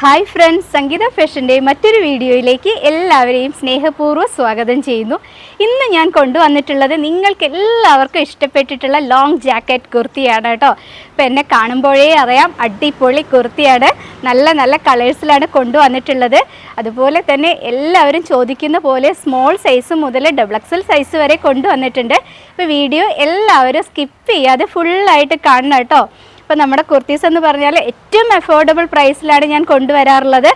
Hi friends സംഗീത ഫാഷന്റെ മറ്റൊരു വീഡിയോയിലേക്ക് എല്ലാവരെയും സ്നേഹപൂർവം സ്വാഗതം ചെയ്യുന്നു. ഇന്ന് ഞാൻ കൊണ്ടുവന്നിട്ടുള്ളത് നിങ്ങൾക്ക് എല്ലാവർക്കും ഇഷ്ടപ്പെട്ടിട്ടുള്ള ലോങ് ജാക്കറ്റ് കുർത്തിയാണ് കേട്ടോ. ഇപ്പം എന്നെ കാണുമ്പോഴേ അറിയാം അടിപൊളി കുർത്തിയാണ്. നല്ല നല്ല കളേഴ്സിലാണ് കൊണ്ടുവന്നിട്ടുള്ളത്. അതുപോലെ തന്നെ എല്ലാവരും ചോദിക്കുന്ന പോലെ സ്മോൾ സൈസ് മുതൽ ഡബിൾ എക്സൽ സൈസ് വരെ കൊണ്ടുവന്നിട്ടുണ്ട്. ഇപ്പോൾ വീഡിയോ എല്ലാവരും സ്കിപ്പ് ചെയ്യാതെ ഫുള്ളായിട്ട് കാണണം കേട്ടോ. ഇപ്പോൾ നമ്മുടെ കുർത്തീസ് എന്ന് പറഞ്ഞാൽ ഏറ്റവും അഫോർഡബിൾ പ്രൈസിലാണ് ഞാൻ കൊണ്ടുവരാറുള്ളത്.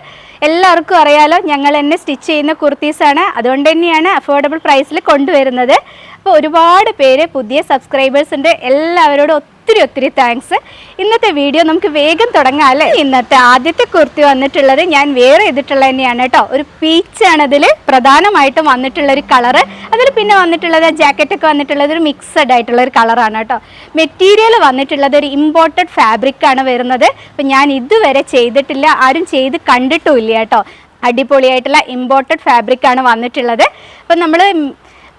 എല്ലാവർക്കും അറിയാലോ ഞങ്ങൾ തന്നെ സ്റ്റിച്ച് ചെയ്യുന്ന കുർത്തീസാണ് അതുകൊണ്ട് തന്നെയാണ് അഫോർഡബിൾ പ്രൈസിൽ കൊണ്ടുവരുന്നത്. അപ്പോൾ ഒരുപാട് പേര് പുതിയ സബ്സ്ക്രൈബേഴ്സ് ഉണ്ട്. എല്ലാവരോടും ഒത്തിരി ഒത്തിരി താങ്ക്സ് ഇന്നത്തെ വീഡിയോ നമുക്ക് വേഗം തുടങ്ങാം അല്ലേ? ഇന്നത്തെ ആദ്യത്തെ കുർത്തി വന്നിട്ടുള്ളത് ഞാൻ വേറെ ചെയ്തിട്ടുള്ള തന്നെയാണ് കേട്ടോ ഒരു പീച്ചാണ് അതിൽ പ്രധാനമായിട്ടും വന്നിട്ടുള്ള ഒരു കളറ് അതിൽ പിന്നെ വന്നിട്ടുള്ളത് ജാക്കറ്റ് ഒക്കെ വന്നിട്ടുള്ളത് ഒരു മിക്സഡ് ആയിട്ടുള്ള ഒരു കളറാണ് കേട്ടോ മെറ്റീരിയൽ വന്നിട്ടുള്ളത് ഒരു ഇമ്പോർട്ടഡ് ഫാബ്രിക് ആണ് വരുന്നത്. അപ്പം ഞാൻ ഇതുവരെ ചെയ്തിട്ടില്ല. ആരും ചെയ്ത് കണ്ടിട്ടുമില്ല കേട്ടോ അടിപൊളിയായിട്ടുള്ള ഇമ്പോർട്ടഡ് ഫാബ്രിക് ആണ് വന്നിട്ടുള്ളത്. അപ്പം നമ്മൾ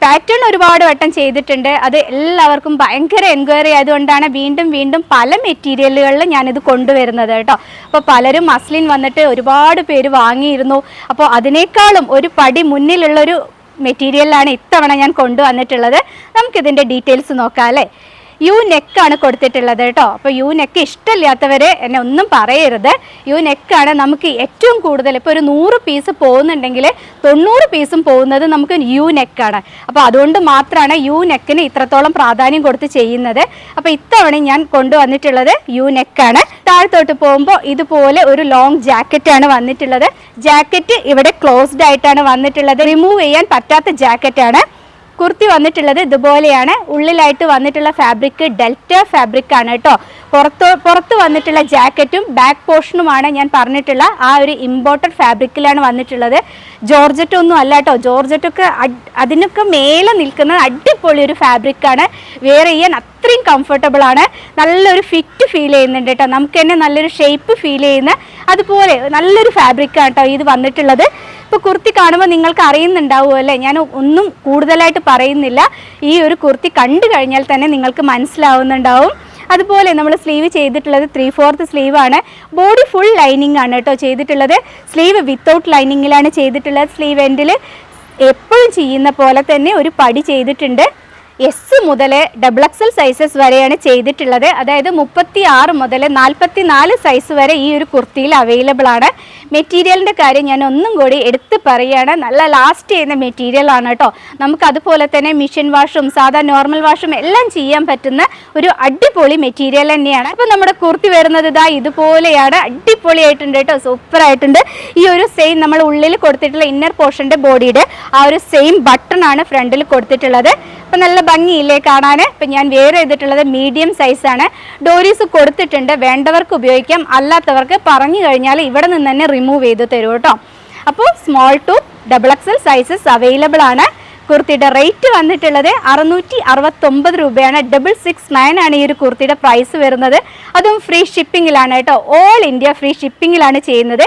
പാറ്റേൺ ഒരുപാട് വട്ടം ചെയ്തിട്ടുണ്ട്. അത് എല്ലാവർക്കും ഭയങ്കര എൻക്വയറി ആയതുകൊണ്ടാണ് വീണ്ടും വീണ്ടും പല മെറ്റീരിയലുകളിലും ഞാനിത് കൊണ്ടുവരുന്നത് കേട്ടോ. അപ്പോൾ പലരും മസ്ലിൻ വന്നിട്ട് ഒരുപാട് പേര് വാങ്ങിയിരുന്നു. അപ്പോൾ അതിനേക്കാളും ഒരു പടി മുന്നിലുള്ളൊരു മെറ്റീരിയലാണ് ഇത്തവണ ഞാൻ കൊണ്ടുവന്നിട്ടുള്ളത്. നമുക്കിതിന്റെ ഡീറ്റെയിൽസ് നോക്കാം അല്ലേ? യു നെക്കാണ് കൊടുത്തിട്ടുള്ളത് കേട്ടോ. അപ്പോൾ യു നെക്ക് ഇഷ്ടമില്ലാത്തവർ എന്നെ ഒന്നും പറയരുത്. യു നെക്കാണ് നമുക്ക് ഏറ്റവും കൂടുതൽ ഇപ്പോൾ ഒരു നൂറ് പീസ് പോകുന്നുണ്ടെങ്കിൽ തൊണ്ണൂറ് പീസും പോകുന്നത് നമുക്ക് യു നെക്കാണ് അപ്പോൾ അതുകൊണ്ട് മാത്രമാണ് യു നെക്കിന് ഇത്രത്തോളം പ്രാധാന്യം കൊടുത്ത് ചെയ്യുന്നത്. അപ്പോൾ ഇത്തവണ ഞാൻ കൊണ്ടുവന്നിട്ടുള്ളത് യു നെക്കാണ് താഴത്തോട്ട് പോകുമ്പോൾ ഇതുപോലെ ഒരു ലോങ് ജാക്കറ്റാണ് വന്നിട്ടുള്ളത്. ജാക്കറ്റ് ഇവിടെ ക്ലോസ്ഡ് ആയിട്ടാണ് വന്നിട്ടുള്ളത്. റിമൂവ് ചെയ്യാൻ പറ്റാത്ത ജാക്കറ്റാണ് കുർത്തി വന്നിട്ടുള്ളത് ഇതുപോലെയാണ്. ഉള്ളിലായിട്ട് വന്നിട്ടുള്ള ഫാബ്രിക് ഡെൽറ്റ ഫാബ്രിക് ആണ് കേട്ടോ. പുറത്ത് പുറത്ത് വന്നിട്ടുള്ള ജാക്കറ്റും ബാക്ക് പോർഷനുമാണ് ഞാൻ പറഞ്ഞിട്ടുള്ള ആ ഒരു ഇമ്പോർട്ടഡ് ഫാബ്രിക്കിലാണ് വന്നിട്ടുള്ളത്. ജോർജറ്റ് ഒന്നും അല്ല കേട്ടോ. ജോർജറ്റൊക്കെ അതിനൊക്കെ മേലെ നിൽക്കുന്ന അടിപൊളി ഒരു ഫാബ്രിക്കാണ് വെയർ ചെയ്യാൻ അത്രയും കംഫർട്ടബിൾ ആണ്. നല്ലൊരു ഫിറ്റ് ഫീൽ ചെയ്യുന്നുണ്ട് കേട്ടോ നമുക്ക് തന്നെ നല്ലൊരു ഷേപ്പ് ഫീൽ ചെയ്യുന്ന അതുപോലെ നല്ലൊരു ഫാബ്രിക്കാണ് കേട്ടോ ഇത് വന്നിട്ടുള്ളത്. ഇപ്പോൾ കുർത്തി കാണുമ്പോൾ നിങ്ങൾക്ക് അറിയുന്നുണ്ടാവുമോ അല്ലേ? ഞാൻ ഒന്നും കൂടുതലായിട്ട് പറയുന്നില്ല. ഈ ഒരു കുർത്തി കണ്ടു കഴിഞ്ഞാൽ തന്നെ നിങ്ങൾക്ക് മനസ്സിലാവുന്നുണ്ടാവും. അതുപോലെ നമ്മൾ സ്ലീവ് ചെയ്തിട്ടുള്ളത് ത്രീ ഫോർത്ത് സ്ലീവ് ആണ്. ബോഡി ഫുൾ ലൈനിങ് ആണ് കേട്ടോ ചെയ്തിട്ടുള്ളത്. സ്ലീവ് വിത്തൗട്ട് ലൈനിങ്ങിലാണ് ചെയ്തിട്ടുള്ളത്. സ്ലീവ് എൻഡിൽ എപ്പോഴും ചെയ്യുന്ന പോലെ തന്നെ ഒരു പടി ചെയ്തിട്ടുണ്ട്. എസ് മുതൽ ഡബിൾ എക്സൽ സൈസസ് വരെയാണ് ചെയ്തിട്ടുള്ളത്. അതായത് മുപ്പത്തി ആറ് മുതൽ നാൽപ്പത്തി നാല് സൈസ് വരെ ഈ ഒരു കുർത്തിയിൽ അവൈലബിൾ ആണ്. മെറ്റീരിയലിന്റെ കാര്യം ഞാൻ ഒന്നും കൂടി എടുത്ത് പറയുകയാണ് നല്ല ലാസ്റ്റ് ചെയ്യുന്ന മെറ്റീരിയൽ ആണ് കേട്ടോ. നമുക്ക് അതുപോലെ തന്നെ മിഷൻ വാഷും സാധാ നോർമൽ വാഷും എല്ലാം ചെയ്യാൻ പറ്റുന്ന ഒരു അടിപൊളി മെറ്റീരിയൽ തന്നെയാണ്. അപ്പോൾ നമ്മുടെ കുർത്തി വരുന്നത് ഇതാ ഇതുപോലെയാണ്. അടിപൊളിയായിട്ടുണ്ട് കേട്ടോ. സൂപ്പറായിട്ടുണ്ട് ഈ ഒരു സെയിം നമ്മൾ ഉള്ളിൽ കൊടുത്തിട്ടുള്ള ഇന്നർ പോർഷന്റെ ബോഡിയുടെ ആ ഒരു സെയിം ബട്ടൺ ആണ് ഫ്രണ്ടിൽ കൊടുത്തിട്ടുള്ളത്. അപ്പം നല്ല ഭംഗിയില്ലേ കാണാൻ? ഇപ്പം ഞാൻ വെയർ ചെയ്തിട്ടുള്ളത് മീഡിയം സൈസാണ് ഡോരീസ് കൊടുത്തിട്ടുണ്ട്. വേണ്ടവർക്ക് ഉപയോഗിക്കാം. അല്ലാത്തവർക്ക് പറഞ്ഞു കഴിഞ്ഞാൽ ഇവിടെ നിന്ന് തന്നെ റിമൂവ് ചെയ്ത് തരും കേട്ടോ. അപ്പോൾ small to double XL sizes available ആണ്. കുർത്തിയുടെ റേറ്റ് വന്നിട്ടുള്ളത് അറുന്നൂറ്റി അറുപത്തൊമ്പത് രൂപയാണ്. ഡബിൾ സിക്സ് നയൻ ആണ് ഈ ഒരു കുർത്തിയുടെ പ്രൈസ് വരുന്നത്. അതും ഫ്രീ ഷിപ്പിങ്ങിലാണ് കേട്ടോ. ഓൾ ഇന്ത്യ ഫ്രീ ഷിപ്പിങ്ങിലാണ് ചെയ്യുന്നത്.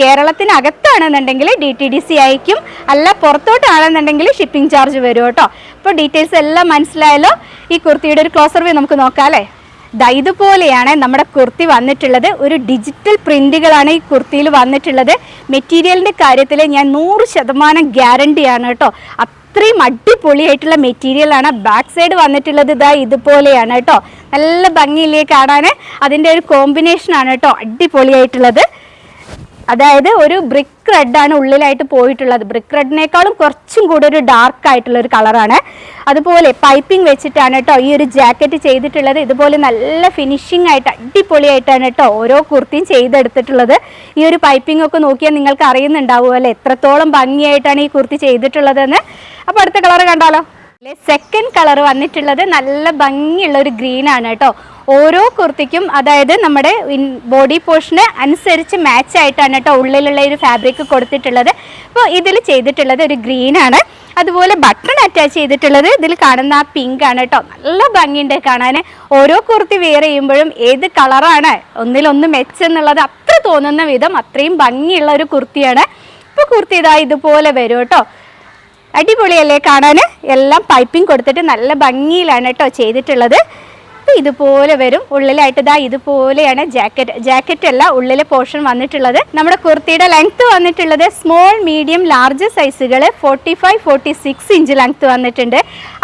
കേരളത്തിനകത്താണെന്നുണ്ടെങ്കിൽ ഡി ടി ഡി സി അയക്കും അല്ല പുറത്തോട്ടാണെന്നുണ്ടെങ്കിൽ ഷിപ്പിംഗ് ചാർജ് വരും കേട്ടോ. അപ്പോൾ ഡീറ്റെയിൽസ് എല്ലാം മനസ്സിലായല്ലോ. ഈ കുർത്തിയുടെ ഒരു ക്ലോസർ വ്യൂ നമുക്ക് നോക്കാം അല്ലേ? ഇതുപോലെയാണ് നമ്മുടെ കുർത്തി വന്നിട്ടുള്ളത്. ഒരു ഡിജിറ്റൽ പ്രിന്റുകളാണ് ഈ കുർത്തിയിൽ വന്നിട്ടുള്ളത്. മെറ്റീരിയലിന്റെ കാര്യത്തിൽ ഞാൻ നൂറ് ശതമാനം ഗ്യാരണ്ടിയാണ് കേട്ടോ. അത്രയും അടിപൊളിയായിട്ടുള്ള മെറ്റീരിയലാണ് ബാക്ക് സൈഡ് വന്നിട്ടുള്ളത് ഇതാ ഇതുപോലെയാണ് കേട്ടോ. നല്ല ഭംഗിയില്ലേ കാണാൻ അതിന്റെ ഒരു കോമ്പിനേഷനാണ് കേട്ടോ. അടിപൊളിയായിട്ടുള്ളത്. അതായത് ഒരു ബ്രിക്ക് റെഡാണ് ഉള്ളിലായിട്ട് പോയിട്ടുള്ളത്. ബ്രിക്ക് റെഡിനേക്കാളും കുറച്ചും കൂടി ഒരു ഡാർക്ക് ആയിട്ടുള്ള ഒരു കളറാണ് അതുപോലെ പൈപ്പിംഗ് വെച്ചിട്ടാണ് കേട്ടോ ഈ ഒരു ജാക്കറ്റ് ചെയ്തിട്ടുള്ളത്. ഇതുപോലെ നല്ല ഫിനിഷിംഗ് ആയിട്ട് അടിപൊളിയായിട്ടാണ് കേട്ടോ ഓരോ കുർത്തിയും ചെയ്തെടുത്തിട്ടുള്ളത്. ഈ ഒരു പൈപ്പിംഗ് ഒക്കെ നോക്കിയാൽ നിങ്ങൾക്ക് അറിയുന്നുണ്ടാവും അല്ലേ? എത്രത്തോളം ഭംഗിയായിട്ടാണ് ഈ കുർത്തി ചെയ്തിട്ടുള്ളതെന്ന്. അപ്പോൾ അടുത്ത കളർ കണ്ടാലോ. സെക്കൻഡ് കളർ വന്നിട്ടുള്ളത് നല്ല ഭംഗിയുള്ള ഒരു ഗ്രീൻ ആണ് കേട്ടോ. ഓരോ കുർത്തിക്കും അതായത് നമ്മുടെ ബോഡി പോർഷന് അനുസരിച്ച് മാച്ച് ആയിട്ടാണ് കേട്ടോ ഉള്ളിലുള്ള ഒരു ഫാബ്രിക് കൊടുത്തിട്ടുള്ളത്. അപ്പോൾ ഇതിൽ ചെയ്തിട്ടുള്ളത് ഒരു ഗ്രീനാണ് അതുപോലെ ബട്ടൺ അറ്റാച്ച് ചെയ്തിട്ടുള്ളത് ഇതിൽ കാണുന്ന ആ പിങ്ക് ആണ് കേട്ടോ. നല്ല ഭംഗിയുണ്ട് കാണാൻ. ഓരോ കുർത്തി വെയർ ചെയ്യുമ്പോഴും ഏത് കളറാണ് ഒന്നിലൊന്ന് മെച്ചെന്നുള്ളത് അത്ര തോന്നുന്ന വിധം അത്രയും ഭംഗിയുള്ള ഒരു കുർത്തിയാണ്. ഇപ്പോൾ കുർത്തി ഇതാ ഇതുപോലെ വരും കേട്ടോ. അടിപൊളിയല്ലേ കാണാൻ? എല്ലാം പൈപ്പിംഗ് കൊടുത്തിട്ട് നല്ല ഭംഗിയിലാണ് കേട്ടോ ചെയ്തിട്ടുള്ളത്. അപ്പോൾ ഇതുപോലെ വരും. ഉള്ളിലായിട്ട് ഇതാ ഇതുപോലെയാണ് ജാക്കറ്റ്. ജാക്കറ്റ് അല്ല ഉള്ളിലെ പോർഷൻ വന്നിട്ടുള്ളത്. നമ്മുടെ കുർത്തിയുടെ ലെങ്ത് വന്നിട്ടുള്ളത് small medium large സൈസുകൾ forty five forty six inch length വന്നിട്ടുണ്ട്.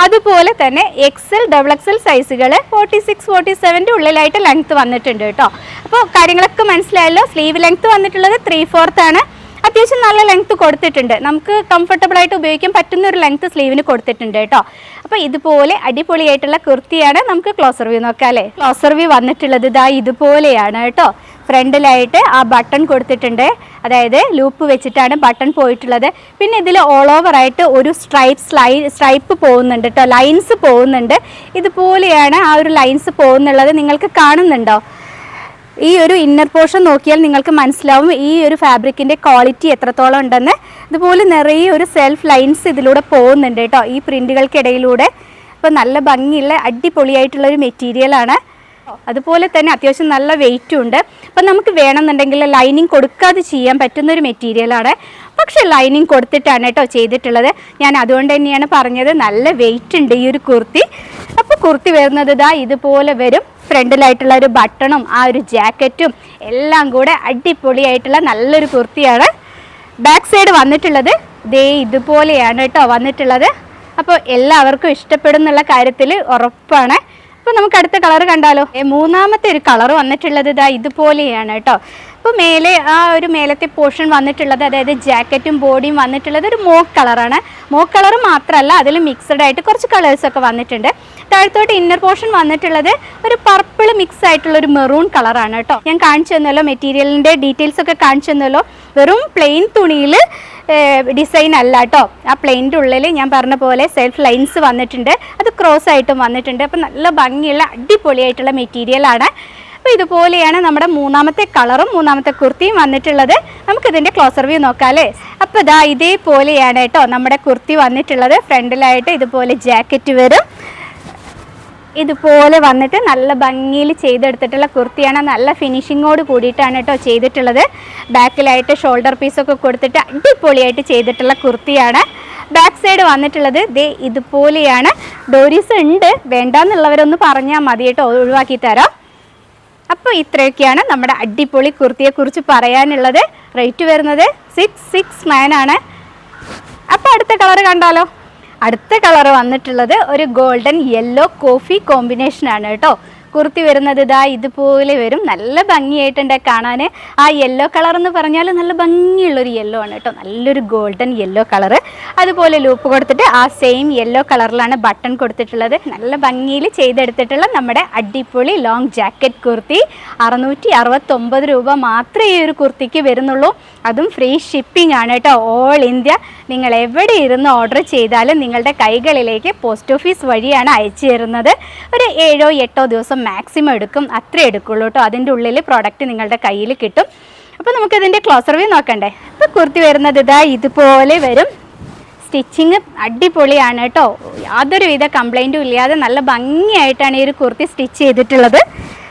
അതുപോലെ തന്നെ എക്സൽ ഡബിൾ എക്സൽ സൈസുകൾ ഫോർട്ടി സിക്സ് ഫോർട്ടി സെവന്റെ ഉള്ളിലായിട്ട് ലെങ്ത് വന്നിട്ടുണ്ട് കേട്ടോ. അപ്പോൾ കാര്യങ്ങളൊക്കെ മനസ്സിലായല്ലോ? സ്ലീവ് ലെങ്ത് വന്നിട്ടുള്ളത് ത്രീ ഫോർത്ത് ആണ്. അത്യാവശ്യം നല്ല ലെങ്ത് കൊടുത്തിട്ടുണ്ട്. നമുക്ക് കംഫർട്ടബിൾ ആയിട്ട് ഉപയോഗിക്കാൻ പറ്റുന്ന ഒരു ലെങ്ത് സ്ലീവിന് കൊടുത്തിട്ടുണ്ട് കേട്ടോ. അപ്പോൾ ഇതുപോലെ അടിപൊളിയായിട്ടുള്ള കുർത്തിയാണ് നമുക്ക് ക്ലോസർ വ്യൂ നോക്കാം അല്ലേ? ക്ലോസർ വ്യൂ വന്നിട്ടുള്ളത് ഇതാ ഇതുപോലെയാണ് കേട്ടോ. ഫ്രണ്ടിലായിട്ട് ആ ബട്ടൺ കൊടുത്തിട്ടുണ്ട്. അതായത് ലൂപ്പ് വെച്ചിട്ടാണ് ബട്ടൺ പോയിട്ടുള്ളത്. പിന്നെ ഇതിൽ ഓൾ ഓവർ ആയിട്ട് ഒരു സ്ട്രൈപ്പ് ലൈ സ്ട്രൈപ്പ് പോകുന്നുണ്ട് കേട്ടോ. ലൈൻസ് പോകുന്നുണ്ട്. ഇതുപോലെയാണ് ആ ഒരു ലൈൻസ് പോകുന്നുള്ളത് നിങ്ങൾക്ക് കാണുന്നുണ്ടോ? ഈ ഒരു ഇന്നർ പോർഷൻ നോക്കിയാൽ നിങ്ങൾക്ക് മനസ്സിലാവും ഈ ഒരു ഫാബ്രിക്കിന്റെ ക്വാളിറ്റി എത്രത്തോളം ഉണ്ടെന്ന്. ഇതുപോലെ നിറയെ ഒരു സെൽഫ് ലൈൻസ് ഇതിലൂടെ പോകുന്നുണ്ട് കേട്ടോ ഈ പ്രിന്റുകൾക്കിടയിലൂടെ അപ്പോൾ നല്ല ഭംഗിയുള്ള അടിപൊളിയായിട്ടുള്ളൊരു മെറ്റീരിയലാണ് അതുപോലെ തന്നെ അത്യാവശ്യം നല്ല വെയിറ്റും ഉണ്ട്. അപ്പം നമുക്ക് വേണമെന്നുണ്ടെങ്കിൽ ലൈനിങ് കൊടുക്കാതെ ചെയ്യാൻ പറ്റുന്ന ഒരു മെറ്റീരിയലാണ് പക്ഷെ ലൈനിങ് കൊടുത്തിട്ടാണ് കേട്ടോ ചെയ്തിട്ടുള്ളത്. ഞാൻ അതുകൊണ്ട് തന്നെയാണ് പറഞ്ഞത് നല്ല വെയിറ്റ് ഉണ്ട് ഈ ഒരു കുർത്തി. അപ്പോൾ കുർത്തി വരുന്നത് ഇതാ ഇതുപോലെ വരും. ഫ്രണ്ടിലായിട്ടുള്ള ഒരു ബട്ടണും ആ ഒരു ജാക്കറ്റും എല്ലാം കൂടെ അടിപൊളിയായിട്ടുള്ള നല്ലൊരു കുർത്തിയാണ്. ബാക്ക് സൈഡ് വന്നിട്ടുള്ളത് ദേ ഇതുപോലെയാണ് കേട്ടോ വന്നിട്ടുള്ളത്. അപ്പോൾ എല്ലാവർക്കും ഇഷ്ടപ്പെടും എന്നുള്ള കാര്യത്തിൽ ഉറപ്പാണ്. അപ്പോൾ നമുക്ക് അടുത്ത കളർ കണ്ടാലോ. മൂന്നാമത്തെ ഒരു കളർ വന്നിട്ടുള്ളത് ഇതാ ഇതുപോലെയാണ് കേട്ടോ. അപ്പോൾ മേലെ ആ ഒരു മേലത്തെ പോർഷൻ വന്നിട്ടുള്ളത് അതായത് ജാക്കറ്റും ബോഡിയും വന്നിട്ടുള്ളത് ഒരു മോക്ക് കളറാണ്. മോക്ക് കളർ മാത്രമല്ല അതിൽ മിക്സഡ് ആയിട്ട് കുറച്ച് കളേഴ്സൊക്കെ വന്നിട്ടുണ്ട്. താഴത്തോട്ട് ഇന്നർ പോർഷൻ വന്നിട്ടുള്ളത് ഒരു പർപ്പിൾ മിക്സ് ആയിട്ടുള്ള ഒരു മെറൂൺ കളറാണ് കേട്ടോ. ഞാൻ കാണിച്ചു തന്നല്ലോ മെറ്റീരിയലിന്റെ ഡീറ്റെയിൽസ് ഒക്കെ കാണിച്ചു തന്നല്ലോ. വെറും പ്ലെയിൻ തുണിയിൽ ഡിസൈൻ അല്ല കേട്ടോ. ആ പ്ലെയിന്റെ ഉള്ളിൽ ഞാൻ പറഞ്ഞ പോലെ സെൽഫ് ലൈൻസ് വന്നിട്ടുണ്ട്. അത് ക്രോസ് ആയിട്ടും വന്നിട്ടുണ്ട്. അപ്പോൾ നല്ല ഭംഗിയുള്ള അടിപൊളിയായിട്ടുള്ള മെറ്റീരിയലാണ് അപ്പോൾ ഇതുപോലെയാണ് നമ്മുടെ മൂന്നാമത്തെ കളറും മൂന്നാമത്തെ കുർത്തിയും വന്നിട്ടുള്ളത്. നമുക്കിതിന്റെ ക്ലോസർ വ്യൂ നോക്കാം അല്ലേ? അപ്പോൾ ഇതാ ഇതേപോലെയാണ് കേട്ടോ നമ്മുടെ കുർത്തി വന്നിട്ടുള്ളത്. ഫ്രണ്ടിലായിട്ട് ഇതുപോലെ ജാക്കറ്റ് വരും. ഇതുപോലെ വന്നിട്ട് നല്ല ഭംഗിയിൽ ചെയ്തെടുത്തിട്ടുള്ള കുർത്തിയാണ്. നല്ല ഫിനിഷിങ്ങോട് കൂടിയിട്ടാണ് കേട്ടോ ചെയ്തിട്ടുള്ളത്. ബാക്കിലായിട്ട് ഷോൾഡർ പീസൊക്കെ കൊടുത്തിട്ട് അടിപൊളിയായിട്ട് ചെയ്തിട്ടുള്ള കുർത്തിയാണ്. ബാക്ക് സൈഡ് വന്നിട്ടുള്ളത് ദേ ഇതുപോലെയാണ്. ഡോരീസ് ഉണ്ട്. വേണ്ടാന്നുള്ളവരൊന്ന് പറഞ്ഞാൽ മതി കേട്ടോ. ഒഴിവാക്കി തരാം. അപ്പോൾ ഇത്രയൊക്കെയാണ് നമ്മുടെ അടിപൊളി കുർത്തിയെക്കുറിച്ച് പറയാനുള്ളത്. റേറ്റ് വരുന്നത് സിക്സ് സിക്സ് നയൻ ആണ്. അപ്പോൾ അടുത്ത കളർ കണ്ടാലോ? അടുത്ത കളർ വന്നിട്ടുള്ളത് ഒരു ഗോൾഡൻ യെല്ലോ കോഫി കോമ്പിനേഷൻ ആണ് കേട്ടോ. കുർത്തി വരുന്നത് ഇതാ ഇതുപോലെ വരും. നല്ല ഭംഗിയായിട്ടുണ്ട് കാണാൻ ആ യെല്ലോ കളർ എന്ന് പറഞ്ഞാൽ നല്ല ഭംഗിയുള്ളൊരു യെല്ലോ ആണ് കേട്ടോ. നല്ലൊരു ഗോൾഡൻ യെല്ലോ കളർ അതുപോലെ ലൂപ്പ് കൊടുത്തിട്ട് ആ സെയിം യെല്ലോ കളറിലാണ് ബട്ടൺ കൊടുത്തിട്ടുള്ളത്. നല്ല ഭംഗിയിൽ ചെയ്തെടുത്തിട്ടുള്ള നമ്മുടെ അടിപൊളി ലോങ് ജാക്കറ്റ് കുർത്തി. അറുന്നൂറ്റി അറുപത്തൊമ്പത് രൂപ മാത്രമേ ഈ ഒരു കുർത്തിക്ക് വരുന്നുള്ളൂ. അതും ഫ്രീ ഷിപ്പിംഗ് ആണ് കേട്ടോ. ഓൾ ഇന്ത്യ നിങ്ങൾ എവിടെ ഇരുന്ന് ഓർഡർ ചെയ്താലും നിങ്ങളുടെ കൈകളിലേക്ക് പോസ്റ്റ് ഓഫീസ് വഴിയാണ് അയച്ചു തരുന്നത്. ഒരു ഏഴോ എട്ടോ ദിവസം മാക്സിമം എടുക്കും അത്രേ എടുക്കുള്ളൂ കേട്ടോ അതിന്റെ ഉള്ളിൽ പ്രോഡക്റ്റ് നിങ്ങളുടെ കയ്യിൽ കിട്ടും. അപ്പോൾ നമുക്കതിന്റെ ക്ലോസർ വ്യൂ നോക്കണ്ടേ? അപ്പോൾ കുർത്തി വരുന്നത് ഇതാ ഇതുപോലെ വരും. സ്റ്റിച്ചിങ് അടിപൊളിയാണ് കേട്ടോ യാതൊരുവിധ കംപ്ലൈന്റും ഇല്ലാതെ നല്ല ഭംഗിയായിട്ടാണ് ഈ ഒരു കുർത്തി സ്റ്റിച്ച് ചെയ്തിട്ടുള്ളത്.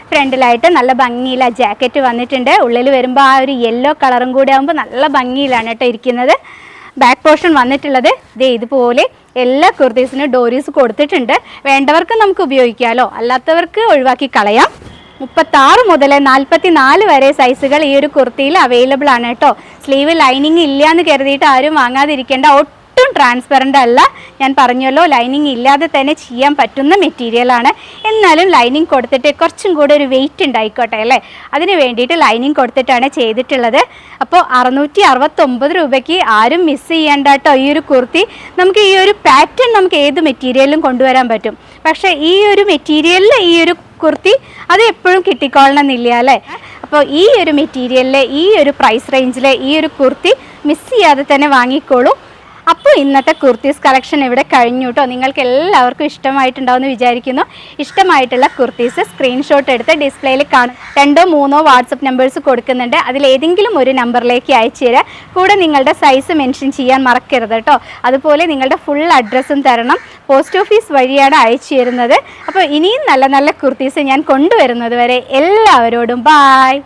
ഫ്രണ്ടിലായിട്ട് നല്ല ഭംഗിയിൽ ആ ജാക്കറ്റ് വന്നിട്ടുണ്ട്. ഉള്ളിൽ വരുമ്പോൾ ആ ഒരു യെല്ലോ കളറും കൂടി ആകുമ്പോൾ നല്ല ഭംഗിയിലാണ് കേട്ടോ ഇരിക്കുന്നത്. ബാക്ക് പോർഷൻ വന്നിട്ടുള്ളത്. ദേ ഇതുപോലെ എല്ലാ കുർത്തീസിനും ഡോരീസ് കൊടുത്തിട്ടുണ്ട്. വേണ്ടവർക്ക് നമുക്ക് ഉപയോഗിക്കാമല്ലോ അല്ലാത്തവർക്ക് ഒഴിവാക്കി കളയാം. മുപ്പത്താറ് മുതൽ നാൽപ്പത്തി നാല് വരെ സൈസുകൾ ഈ ഒരു കുർത്തിയിൽ അവൈലബിൾ ആണ് കേട്ടോ. സ്ലീവ് ലൈനിങ് ഇല്ല എന്ന് കരുതിയിട്ട് ആരും വാങ്ങാതിരിക്കേണ്ട. ഒട്ടും ട്രാൻസ്പെറന്റ് അല്ല. ഞാൻ പറഞ്ഞല്ലോ ലൈനിങ് ഇല്ലാതെ തന്നെ ചെയ്യാൻ പറ്റുന്ന മെറ്റീരിയലാണ് എന്നാലും ലൈനിങ് കൊടുത്തിട്ട് കുറച്ചും കൂടെ ഒരു വെയിറ്റ് ഉണ്ടായിക്കോട്ടെ അല്ലേ? അതിന് വേണ്ടിയിട്ട് ലൈനിങ് കൊടുത്തിട്ടാണ് ചെയ്തിട്ടുള്ളത്. അപ്പോൾ അറുന്നൂറ്റി അറുപത്തൊമ്പത് രൂപയ്ക്ക് ആരും മിസ് ചെയ്യേണ്ട കേട്ടോ ഈ ഒരു കുർത്തി. നമുക്ക് ഈ ഒരു പാറ്റേൺ നമുക്ക് ഏത് മെറ്റീരിയലും കൊണ്ടുവരാൻ പറ്റും. പക്ഷേ ഈ ഒരു മെറ്റീരിയലിൽ ഈ ഒരു കുർത്തി അത് എപ്പോഴും കിട്ടിക്കൊള്ളണമെന്നില്ല അല്ലേ? അപ്പോൾ ഈ ഒരു മെറ്റീരിയലിലെ ഈ ഒരു പ്രൈസ് റേഞ്ചിലെ ഈ ഒരു കുർത്തി മിസ് ചെയ്യാതെ തന്നെ വാങ്ങിക്കോളൂ. അപ്പോൾ ഇന്നത്തെ കുർത്തീസ് കളക്ഷൻ ഇവിടെ കഴിഞ്ഞു കേട്ടോ നിങ്ങൾക്ക് എല്ലാവർക്കും ഇഷ്ടമായിട്ടുണ്ടാവുമെന്ന് വിചാരിക്കുന്നു. ഇഷ്ടമായിട്ടുള്ള കുർത്തീസ് സ്ക്രീൻഷോട്ട് എടുത്ത് ഡിസ്പ്ലേയിൽ കാണും. രണ്ടോ മൂന്നോ വാട്സപ്പ് നമ്പേഴ്സ് കൊടുക്കുന്നുണ്ട്. അതിലേതെങ്കിലും ഒരു നമ്പറിലേക്ക് അയച്ചു തരാം. കൂടെ നിങ്ങളുടെ സൈസ് മെൻഷൻ ചെയ്യാൻ മറക്കരുത് കേട്ടോ അതുപോലെ നിങ്ങളുടെ ഫുൾ അഡ്രസ്സും തരണം. പോസ്റ്റ് ഓഫീസ് വഴിയാണ് അയച്ചു തരുന്നത്. അപ്പോൾ ഇനിയും നല്ല നല്ല കുർത്തീസ് ഞാൻ കൊണ്ടുവരുന്നത് വരെ എല്ലാവരോടും ബായ്